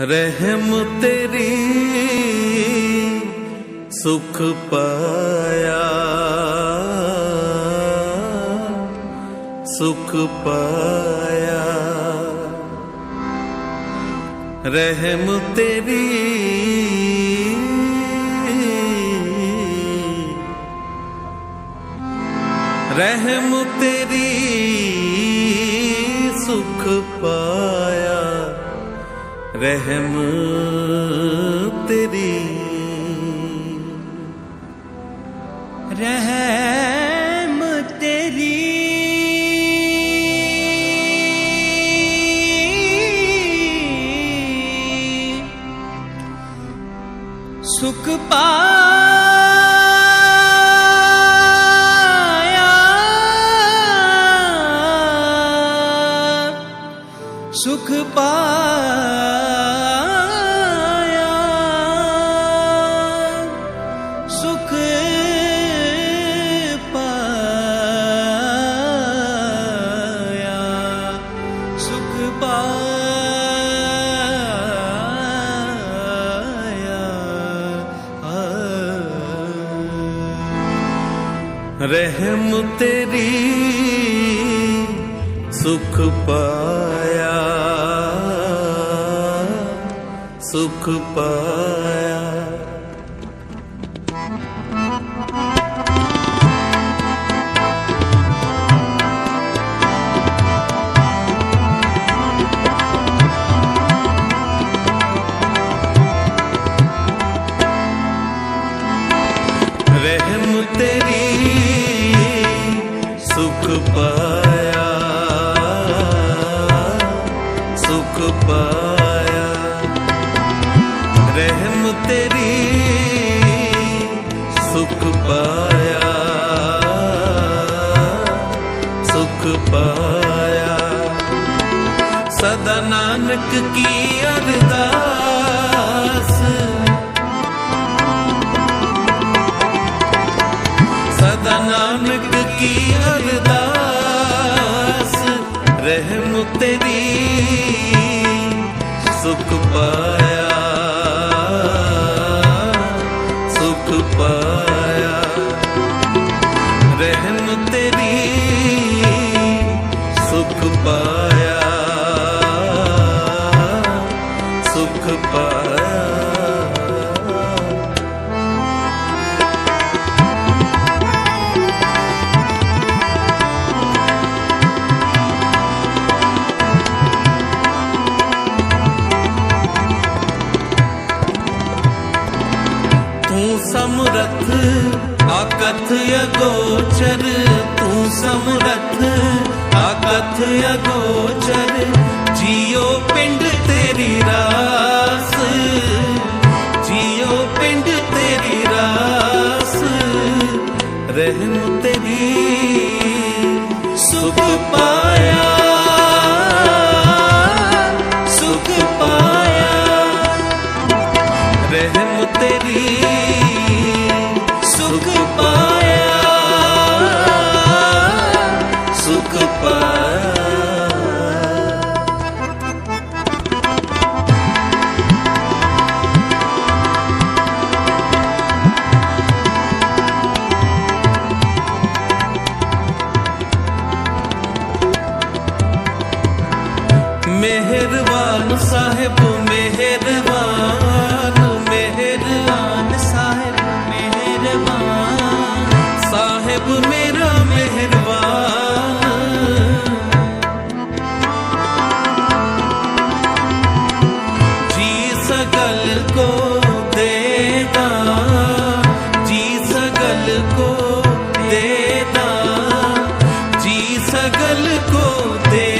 ਰਹਿਮ ਤੇਰੀ ਸੁਖ ਪਾਇਆ। ਸੁਖ ਪਾਇਆ। ਰਹਿਮ ਤੇਰੀ ਰਹਿਮ ਤੇਰੀ ਸੁਖ ਪਾਇਆ ਰਹਿਮ ਤੇਰੀ। ਰਹਿਮ ਤੇਰੀ। ਸੁਖ ਪਾਇਆ। ਸੁਖ ਪਾਇਆ ਰਹਿਮ ਤੇਰੀ ਸੁਖ ਪਾਇਆ ਸੁਖ ਪਾਇਆ। ਸਦਾ ਨਾਨਕ ਕੀ ਅਰਦਾਸ? ਸਦਾ ਨਾਨਕ ਕੀ ਅਰਦਾਸ? ਰਹਿਮ ਤੇਰੀ ਸੁਖ ਪਾਇਆ ਸਮਰਥ ਆਕਥ ਅਗੋਚਰ, ਜੀਓ ਪਿੰਡ ਤੇਰੀ ਰਾਸ। ਜੀਓ ਪਿੰਡ ਤੇਰੀ ਰਾਸ, ਰਹਿਮ ਤੇਰੀ। ਸੁਖ ਪਾ ਸਾਹਿਬ ਮੇਰਾ ਮਿਹਰਬਾਨ ਜੀ ਸਗਲ ਕੋ ਦੇਦਾ ਜੀ ਸਗਲ ਕੋ ਦੇਦਾ ਜੀ ਸਗਲ ਕੋ ਦੇ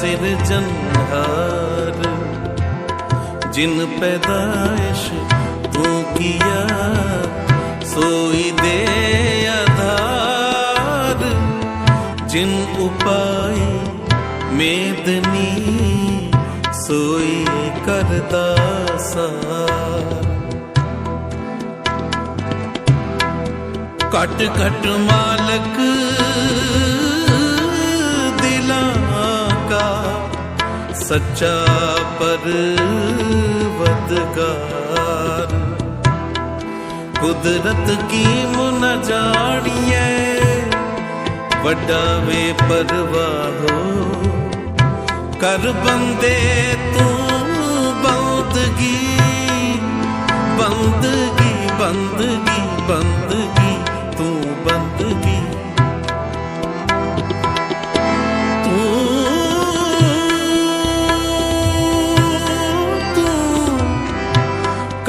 ਸਿਰਜਨਹਾਰ ਜਿਨ ਪੈਦਾਇਸ਼ ਤੂੰ ਕੀਆ, ਸੋਈ ਦੇ ਆਧਾਰ, ਜਿਨ ਉਪਾਈ ਮੇਦਨੀ ਸੋਈ ਕਰਦਾ ਸਾਰ। ਘਟ ਘਟ ਮਾਲਕ ਸੱਚਾ ਪਰਵਤਗਾਰ ਕੁਦਰਤ ਕੀ ਮੁਨ ਜਾਣੀਏ ਵੱਡਾ ਵੇ ਪਰਵਾਹੋ। ਕਰ ਬੰਦੇ ਤੂੰ ਬੰਦਗੀ ਬੰਦਗੀ ਬੰਦਗੀ ਬੰਦ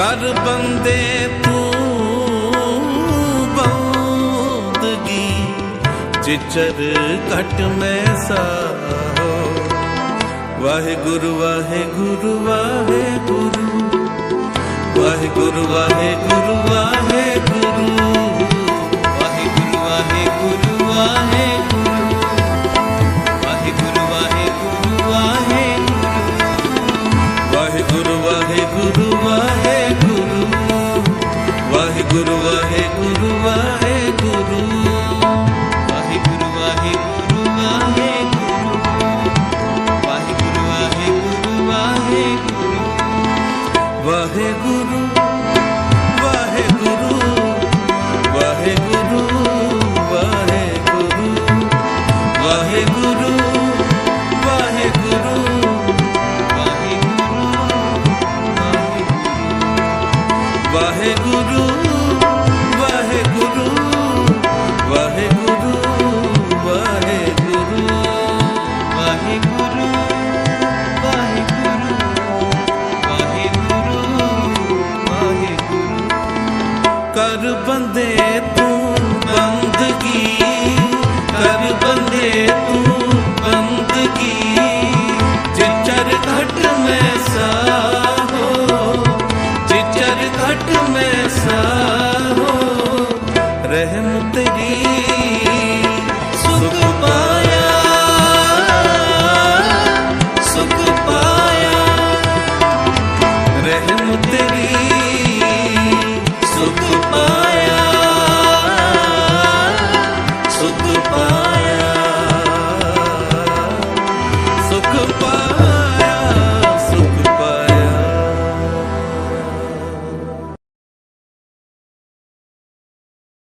ਕਰ ਬੰਦੇ ਤੂੰ ਬੰਦਗੀ ਜਿਚਰ ਘਟ ਮੈਂ ਸਾਹੋ ਵਾਹਿਗੁਰੂ ਵਾਹਿਗੁਰੂ ਵਾਹਿਗੁਰੂ ਵਾਹਿਗੁਰੂ ਵਾਹਿਗੁਰੂ ਵਾਹਿਗੁਰੂ ਵਾਹਿਗੁਰੂ ਵਾਹਿਗੁਰੂ ਵਾਹਿਗੁਰੂ